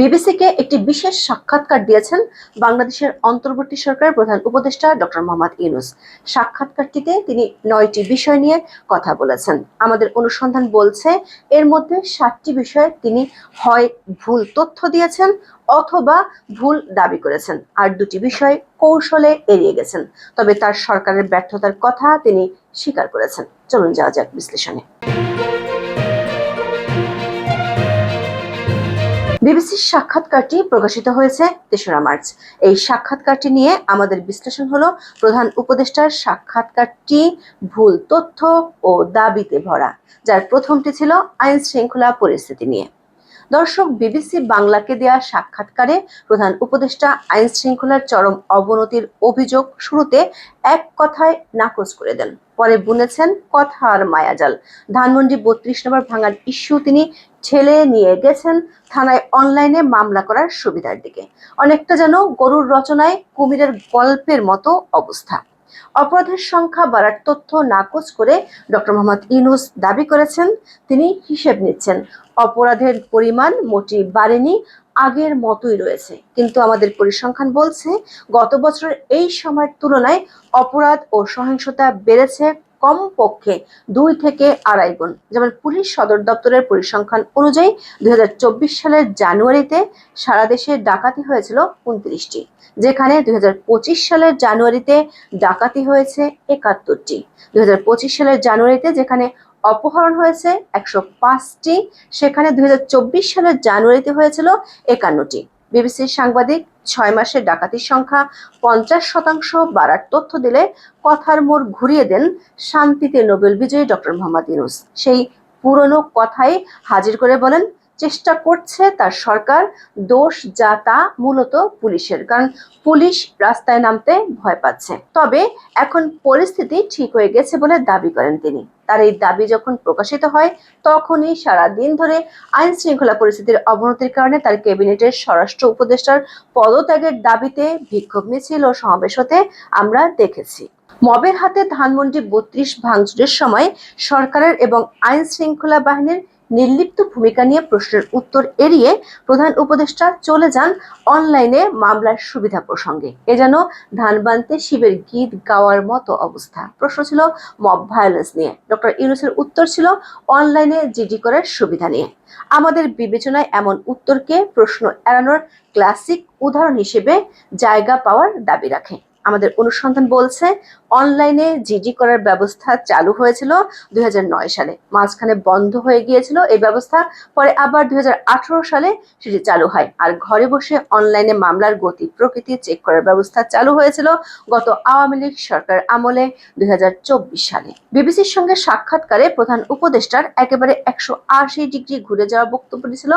বিবিসিকে একটি বিশেষ সাক্ষাৎকার দিয়েছেন বাংলাদেশের অন্তর্বর্তী সরকারের প্রধান উপদেষ্টা ডক্টর মোহাম্মদ ইউনুস। সাক্ষাৎকারটিতে তিনি নয়টি বিষয় নিয়ে কথা বলেছেন। আমাদের অনুসন্ধান বলছে, এর মধ্যে সাতটি বিষয়ে তিনি হয় ভুল তথ্য দিয়েছেন অথবা ভুল দাবি করেছেন, আর দুটি বিষয় কৌশলে এড়িয়ে গেছেন। তবে তার সরকারের ব্যর্থতার কথা তিনি স্বীকার করেছেন। চলুন যাওয়া যাক বিশ্লেষণে। বিবিসির সাক্ষাৎকারটি প্রকাশিত হয়েছে তেসরা মার্চ। এই সাক্ষাৎকারটি নিয়ে আমাদের বিশ্লেষণ হলো, প্রধান উপদেষ্টার সাক্ষাৎকারটি ভুল তথ্য ও দাবিতে ভরা, যার প্রথমটি ছিল আইন শৃঙ্খলা পরিস্থিতি নিয়ে। দর্শক, বিবিসি বাংলাকে দেয়া সাক্ষাৎকারে প্রধান উপদেষ্টা আইন শৃঙ্খলার চরম অবনতির অভিযোগ শুরুতে এক কথায় নাকচ করে দেন। পরে বুনেছেন কথা আর মায়াজাল। ধানমন্ডি বত্রিশ নম্বর ভাঙার ইস্যু তিনি ঠেলে নিয়ে গেছেন থানায় অনলাইনে মামলা করার সুবিধার দিকে। অনেকটা যেন গরুর রচনায় কুমিরের গল্পের মতো অবস্থা। অপরাধের সংখ্যা বাড়ার তথ্য নাকচ করে ডক্টর মোহাম্মদ ইউনুস দাবি করেছেন, তিনি হিসেব নিচ্ছেন, অপরাধের পরিমাণ মোটি বাড়েনি, আগের মতোই রয়েছে। কিন্তু আমাদের পরিসংখ্যান বলছে, গত বছরের এই সময়ের তুলনায় অপরাধ ও সহিংসতা বেড়েছে কমপক্ষে দুই থেকে আড়াই গুণ। যেমন পুলিশ সদর দপ্তরের পরিসংখ্যান অনুযায়ী দু হাজার চব্বিশ সালের জানুয়ারিতে সারা দেশে ডাকাতি হয়েছিল উনত্রিশটি, যেখানে দুই হাজার পঁচিশ সালের জানুয়ারিতে ডাকাতি হয়েছে একাত্তরটি, দুই হাজার পঁচিশ সালের জানুয়ারিতে যেখানে অপহরণ হয়েছে একশো পাঁচটি, সেখানে দুই হাজার চব্বিশ সালের জানুয়ারিতে হয়েছিল একান্নটি। বিবিসির সাংবাদিক, ছয় মাসের ডাকাতির সংখ্যা পঞ্চাশ শতাংশ বাড়ার তথ্য দিলে কথার মোড় ঘুরিয়ে দেন শান্তিতে নোবেল বিজয়ী ডক্টর মোহাম্মদ ইউনুস। সেই পুরনো কথাই হাজির করে বলেন, চেষ্টা করছে তার সরকার, দোষ যা তা মূলত পুলিশের, কারণ পুলিশ রাস্তায় নামতে ভয় পাচ্ছে। তবে এখন পরিস্থিতি ঠিক হয়ে গেছে বলে দাবি করেন তিনি। তার এই দাবি যখন প্রকাশিত হয়, তখনই সারা দিন ধরে আইন শৃঙ্খলা পরিস্থিতির অবনতির কারণে তার ক্যাবিনেটের স্বরাষ্ট্র উপদেষ্টার পদত্যাগের দাবিতে বিক্ষোভ মিছিল ও সমাবেশ হতে আমরা দেখেছি। মবের হাতে ধানমন্ডি বত্রিশ ভাঙচুরের সময় সরকারের এবং আইন শৃঙ্খলা বাহিনীর নির্লিপ্ত ভূমিকা নিয়ে প্রশ্নের উত্তর এড়িয়ে প্রধান উপদেষ্টা চলে যান অনলাইনে মামলার সুবিধা প্রসঙ্গে। এ যেন ধান বানতে শিবের গীত গাওয়ার মতো অবস্থা। প্রশ্ন ছিল মব ভায়োলেন্স নিয়ে। ডক্টর ইউনুসের উত্তর ছিল অনলাইনে জিডি করার সুবিধা নিয়ে। আমাদের বিবেচনায় এমন উত্তরকে প্রশ্ন এড়ানোর ক্লাসিক উদাহরণ হিসেবে জায়গা পাওয়ার দাবি রাখে। আমাদের অনুসন্ধান বলছে, অনলাইনে জিডি করার ব্যবস্থা চালু হয়েছিল দুই হাজার নয় সালে। মাঝখানে বন্ধ হয়ে গিয়েছিল এই ব্যবস্থা, পরে আবার দুই সালে সেটি চালু হয়। আর ঘরে বসে অনলাইনে মামলার গতি প্রকৃতি চেক করার ব্যবস্থা চালু হয়েছিল গত আওয়ামী লীগ সরকার আমলে দুই হাজার চব্বিশ সালে। বিবিসির সঙ্গে সাক্ষাৎকারে প্রধান উপদেষ্টার একেবারে একশো আশি ডিগ্রি ঘুরে যাওয়া বক্তব্য দিয়েছিল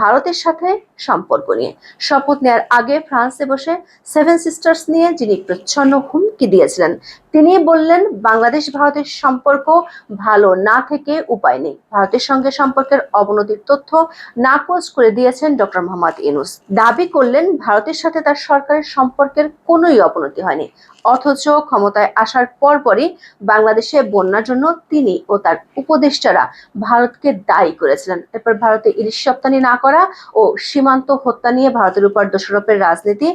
ভারতের সাথে সম্পর্ক নিয়ে। শপথ নেয়ার আগে ফ্রান্সে বসে সেভেন সিস্টার্স নিয়ে যিনি প্রচ্ছন্ন হুমকি দিয়েছিলেন তিনি বললেন, বাংলাদেশ ভারতের সম্পর্ক ভালো, না থেকে উপায় নেই। ভারতের সঙ্গে সম্পর্কের অবনতির তথ্য নাকচ করে দিয়েছেন ডক্টর মোহাম্মদ ইনুস দাবি করলেন, ভারতের সাথে তার সরকারের সম্পর্কের কোনোই অবনতি হয়নি। অথচ ক্ষমতায় আসার পরপরই বাংলাদেশে বন্যার জন্য তিনি ও তার উপদেষ্টারা ভারতকে দায়ী করেছিলেন। এরপর ভারতে ইলিশ রপ্তানি না করা ও সীমান্ত হত্যা নিয়ে ভারতের উপর দোষারোপের রাজনীতি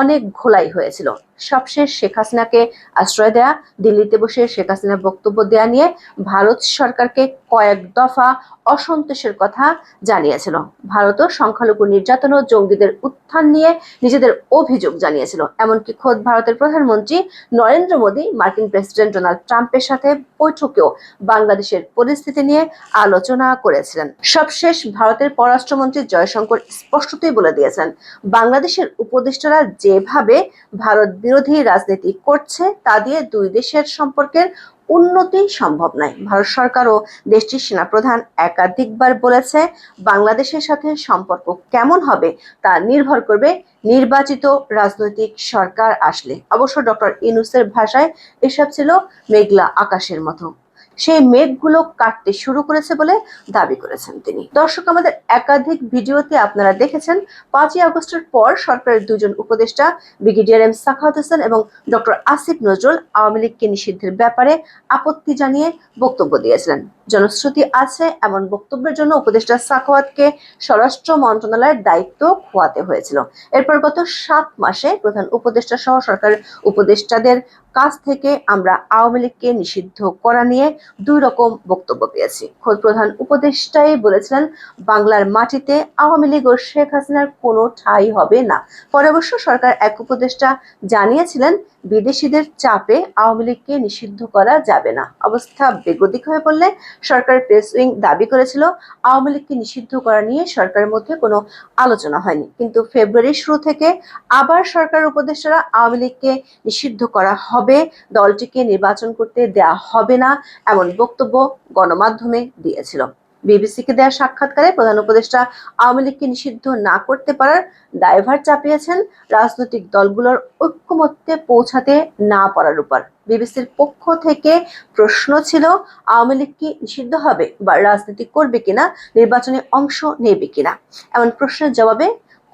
অনেক ঘোলাই হয়েছিল। সবশেষ শেখ হাসিনাকে আশ্রয় দেয়া দিল্লিতে বসে শেখ হাসিনার বক্তব্য দেয়া নিয়ে ভারত সরকারকে কয়েক দফা অসন্তোষের কথা জানিয়েছিল। ভারতও সংখ্যালঘু নির্যাতন ও জঙ্গিদের উত্থান নিয়ে নিজেদের অভিযোগ জানিয়েছিল। এমনকি খোদ ভারতের প্রধানমন্ত্রী নরেন্দ্র মোদী, মার্কিন প্রেসিডেন্ট ডোনাল্ড ট্রাম্পের সাথে বৈঠকেও বাংলাদেশের পরিস্থিতি নিয়ে আলোচনা করেছিলেন। সবশেষ ভারতের পররাষ্ট্রমন্ত্রী জয়শঙ্কর স্পষ্টতই বলে দিয়েছেন, বাংলাদেশের উপদেষ্টারা যেভাবে ভারত বিরোধী রাজনীতি করছে তা দিয়ে দুই দেশের সম্পর্কের উন্নতি সম্ভব নয়। ভারত সরকারও দেশটির সেনাপ্রধান একাধিকবার বলেছে, বাংলাদেশের সাথে সম্পর্ক কেমন হবে তা নির্ভর করবে নির্বাচিত রাজনৈতিক সরকার আসলে। অবশ্য ডক্টর ইনুসের ভাষায় এসব ছিল মেঘলা আকাশের মতো। সেই মেঘগুলো কাটতে শুরু করেছে বলে দাবি করেছেন তিনি। দর্শক, আমাদের একাধিক ভিডিওতে আপনারা দেখেছেন, পাঁচই আগস্টের পর সরকারের দুজন উপদেষ্টা ব্রিগেডিয়ার এম সাখাওয়াত হোসেন এবং ডক্টর আসিফ নজরুল আওয়ামী লীগকে নিষিদ্ধের ব্যাপারে আপত্তি জানিয়ে বক্তব্য দিয়েছিলেন। জনশ্রুতি আছে, এমন বক্তব্যের জন্য উপদেষ্টা সাখাওয়াতকে স্বরাষ্ট্র মন্ত্রণালয়ের দায়িত্ব খোয়াতে হয়েছিল। এরপর গত সাত মাসে প্রধান উপদেষ্টা সহ সরকারের উপদেষ্টাদের কাছ থেকে আমরা আওয়ামী লীগকে নিষিদ্ধ করা নিয়ে দুই রকম বক্তব্য পেয়েছি। খোদ প্রধান উপদেষ্টাই বলেছিলেন, বাংলার মাটিতে আওয়ামী লীগ ও শেখ হাসিনার কোনো ঠাঁই হবে না। পরে অবশ্য সরকার এক উপদেষ্টা জানিয়েছিলেন, বিদেশিদের চাপে আওয়ামী লীগকে নিষিদ্ধ করা যাবে না। অবস্থা বেগতিক হয়ে পড়লে সরকার প্রেস উইং দাবি করেছিল, আওয়ামী লীগকে নিষিদ্ধ করা নিয়ে সরকারের মধ্যে কোনো আলোচনা হয়নি। কিন্তু ফেব্রুয়ারির শুরু থেকে আবার সরকার উপদেষ্টারা আওয়ামী লীগকে নিষিদ্ধ করা হবে দলটিকে নির্বাচন করতে দেয়া হবে না, এমন বক্তব্য গণমাধ্যমে দিয়েছিল। বিবিসিকে দেওয়া সাক্ষাৎকারে প্রধান উপদেষ্টা আওয়ামী লীগকে নিষিদ্ধ না করতে পারার দায়ভার চাপিয়েছেন রাজনৈতিক দলগুলোর ঐক্যমত্যে পৌঁছাতে না পারার উপর। বিবিসির পক্ষ থেকে প্রশ্ন ছিল, আওয়ামী লীগ কি নিষিদ্ধ হবে বা রাজনীতি করবে কিনা, নির্বাচনে অংশ নেবে কিনা? এমন প্রশ্নের জবাবে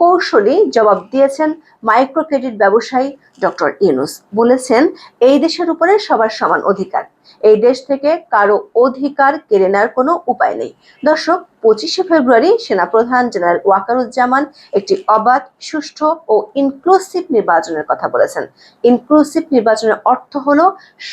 কৌশলী জবাব দিয়েছেন মাইক্রো ক্রেডিট ব্যবসায়ী ডক্টর ইউনুস। বলেছেন, এই দেশের উপরে সবার সমান অধিকার। এই দেশ থেকে কারও অধিকার কেড়ে নেওয়ার কোনো উপায় নেই। দর্শক, পঁচিশে ফেব্রুয়ারি সেনাপ্রধান জেনারেল ওয়াকারুজ্জামান একটি অবাধ, সুষ্ঠু ও ইনক্লুসিভ নির্বাচনের কথা বলেছেন। ইনক্লুসিভ নির্বাচনের অর্থ হলো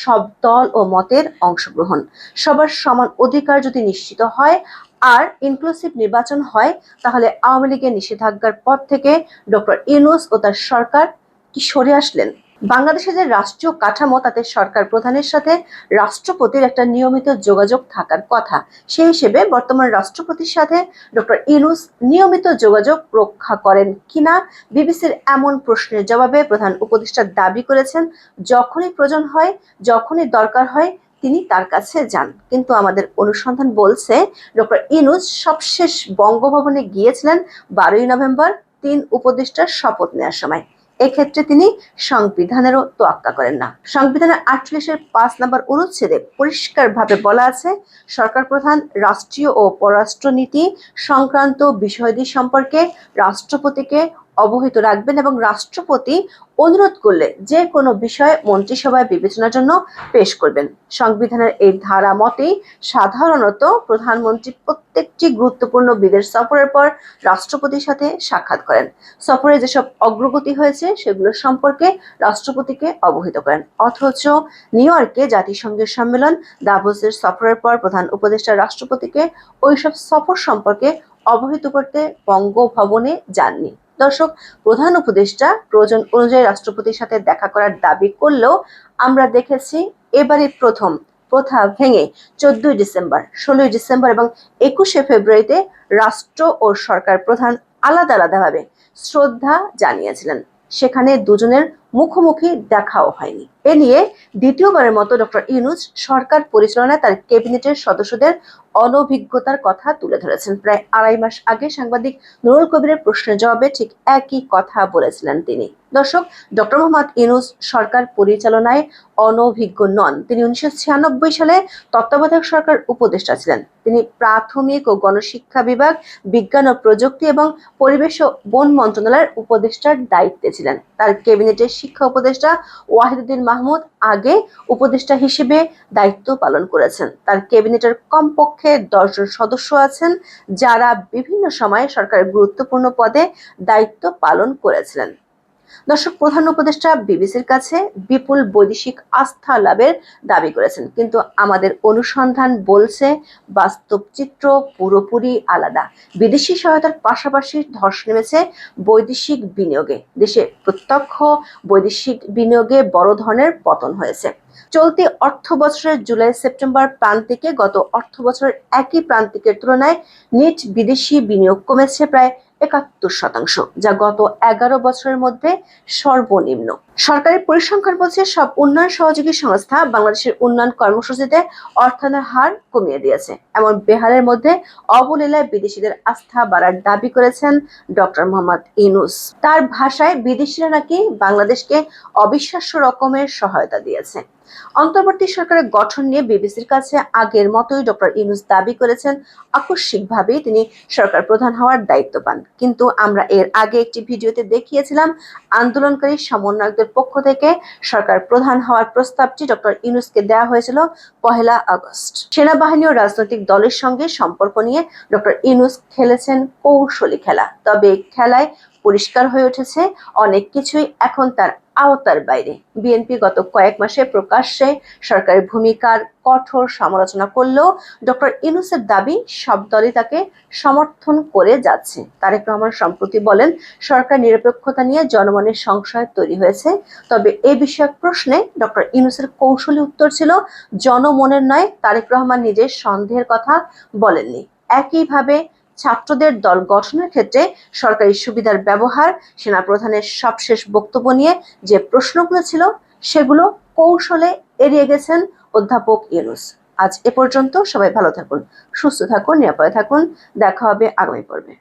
সব দল ও মতের অংশগ্রহণ। সবার সমান অধিকার যদি নিশ্চিত হয় আর ইনক্লুসিভ নির্বাচন হয়, তাহলে আওয়ামী লীগের নিষেধাজ্ঞার পর থেকে ডক্টর ইউনুস ও তার সরকার কি সরে আসলেন? বাংলাদেশের যে রাষ্ট্রীয় কাঠামো, তাতে সরকার প্রধানের সাথে রাষ্ট্রপতির একটা নিয়মিত যোগাযোগ থাকার কথা। সেই হিসেবে বর্তমান রাষ্ট্রপতির সাথে ডক্টর ইউনুস নিয়মিত যোগাযোগ রক্ষা করেন কিনা, বিবিসির এমন প্রশ্নের জবাবে প্রধান উপদেষ্টা দাবি করেছেন, যখনই প্রয়োজন হয়, যখনই দরকার হয় তিনি তার কাছে যান। কিন্তু আমাদের অনুসন্ধান বলছে, ডক্টর ইনুস সবশেষ বঙ্গভবনে গিয়েছিলেন বারোই নভেম্বর, তিন উপদেষ্টার শপথ নেওয়ার সময়। এক্ষেত্রে তিনি সংবিধানেরও তোয়াক্কা করেন না। সংবিধানের আটচল্লিশের পাঁচ নম্বর অনুচ্ছেদে পরিষ্কারভাবে বলা আছে, সরকার প্রধান, রাষ্ট্রীয় ও পররাষ্ট্রনীতি সংক্রান্ত বিষয়াদি সম্পর্কে রাষ্ট্রপতিকে অবহিত রাখবেন এবং রাষ্ট্রপতি অনুরোধ করলে যে কোনো বিষয়ে মন্ত্রিসভায় বিবেচনার জন্য পেশ করবেন। সংবিধানের এই ধারা মতেই সাধারণত প্রধানমন্ত্রী প্রত্যেকটি গুরুত্বপূর্ণ বিদেশ সফরের পর রাষ্ট্রপতির সাথে সাক্ষাৎ করেন। সফরে যেসব অগ্রগতি হয়েছে সেগুলো সম্পর্কে রাষ্ট্রপতিকে অবহিত করেন। অথচ নিউ ইয়র্কে জাতিসংঘের সম্মেলন, দাভোসের সফরের পর প্রধান উপদেষ্টা রাষ্ট্রপতিকে ওইসব সফর সম্পর্কে অবহিত করতে বঙ্গভবনে যাননি। দর্শক, প্রধান উপদেষ্টা প্রয়োজন অনুযায়ী রাষ্ট্রপতির সাথে দেখা করার দাবি করলেও আমরা দেখেছি এবারে প্রথম প্রথা ভেঙে চোদ্দই ডিসেম্বর, ষোলোই ডিসেম্বর এবং একুশে ফেব্রুয়ারিতে রাষ্ট্র ও সরকার প্রধান আলাদা আলাদাভাবে শ্রদ্ধা জানিয়েছিলেন। সেখানে দুজনের মুখোমুখি দেখাও হয়নি। এ নিয়ে দ্বিতীয়বারের মতো ডক্টর ইউনুস সরকার পরিচালনায় তার ক্যাবিনেটের সদস্যদের অনভিজ্ঞতার কথা তুলে ধরেছেন। প্রায় আড়াই মাস আগে সাংবাদিক নুরুল কবিরের প্রশ্নের জবাবে ঠিক একই কথা বলেছিলেন তিনি। দর্শক, ডক্টর মোহাম্মদ ইউনুস সরকার পরিচালনায় অনভিজ্ঞ নন। তিনি উনিশশো ছিয়ানব্বই সালে তত্ত্বাবধায়ক সরকার উপদেষ্টা ছিলেন। তিনি প্রাথমিক ও গণশিক্ষা বিভাগ, বিজ্ঞান ও প্রযুক্তি এবং পরিবেশ ও বন মন্ত্রণালয়ের উপদেষ্টার দায়িত্বে ছিলেন। তার ক্যাবিনেটের শিক্ষা উপদেষ্টা ওয়াহিদুদ্দিন মাহমুদ আগে উপদেষ্টা হিসেবে দায়িত্ব পালন করেছেন। তার ক্যাবিনেটের কমপক্ষে দশজন সদস্য আছেন, যারা বিভিন্ন সময়ে সরকারের গুরুত্বপূর্ণ পদে দায়িত্ব পালন করেছিলেন। দর্শক, প্রধান উপদেষ্টা বিবিসির কাছে বিপুল বৈদেশিক আস্থা লাভের দাবি করেছেন। কিন্তু আমাদের অনুসন্ধান বলছে, বাস্তব চিত্র পুরোপুরি আলাদা। বিদেশি সহায়তার পাশাপাশি ধস নেমেছে বৈদেশিক বিনিয়োগে। দেশে প্রত্যক্ষ বৈদেশিক বিনিয়োগে বড় ধরনের পতন হয়েছে। চলতি অর্থ বছরের জুলাই সেপ্টেম্বর প্রান্তিকে গত অর্থ বছরের একই প্রান্তিকের তুলনায় নিট বিদেশি বিনিয়োগ কমেছে প্রায় একাত্তর শতাংশ, যা গত এগারো বছরের মধ্যে সর্বনিম্ন। সরকারি পরিসংখ্যান বলছে, সব উন্নয়ন সহযোগী সংস্থা বাংলাদেশের উন্নয়ন কর্মসূচিতে অর্থায়নের হার কমিয়ে দিয়েছে। এমন বেহারের মধ্যে অবলীলায় বিদেশিদের আস্থা বাড়ার দাবি করেছেন ডক্টর মোহাম্মদ ইনুস তার ভাষায় বিদেশিরা নাকি বাংলাদেশকে অবিশ্বাস্য রকমের সহায়তা দিয়েছে। অন্তর্বর্তী সরকারের গঠন নিয়ে বিবিসির কাছে আগের মতোই ডক্টর ইউনুস দাবি করেছেন। আকস্মিকভাবেই তিনি সরকার প্রধান হওয়ার দায়িত্ব পান। কিন্তু আমরা এর আগে একটি ভিডিওতে দেখিয়েছিলাম, আন্দোলনকারী সমন্বয়কদের পক্ষ থেকে সরকার প্রধান হওয়ার প্রস্তাবটি ডক্টর ইউনুসকে দেওয়া হয়েছিল পহেলা আগস্ট। সেনাবাহিনী ও রাজনৈতিক দলের সঙ্গে সম্পর্ক নিয়ে ডক্টর ইউনুস খেলেছেন কৌশলী খেলা। তবে খেলায় পরিষ্কার হয়ে উঠেছে। অনেক কিছুই এখন তার আওতার বাইরে। বিএনপি গত কয়েক মাসে প্রকাশ্যে সরকারের ভূমিকার কঠোর সমালোচনা করলেও ডক্টর ইউনুসের দাবি সব দলই তাকে সমর্থন করে যাচ্ছে। তারেক রহমান সম্প্রতি বলেন, সরকার নিরপেক্ষতা নিয়ে জনমনের সংশয় তৈরি হয়েছে। তবে এ বিষয়ক প্রশ্নে ডক্টর ইউনুসের কৌশলী উত্তর ছিল, জনমনের নয়, তারেক রহমান নিজের সন্দেহের কথা বলেননি। একইভাবে ছাত্রদের দল গঠনের ক্ষেত্রে সরকারি সুবিধার ব্যবহার, সেনাপ্রধানের সবশেষ বক্তব্য নিয়ে যে প্রশ্নগুলো ছিল, সেগুলো কৌশলে এড়িয়ে গেছেন অধ্যাপক ইউনুস। আজ এ পর্যন্ত সবাই ভালো থাকুন, সুস্থ থাকুন, নিরাপদে থাকুন। দেখা হবে আগামী পর্বে।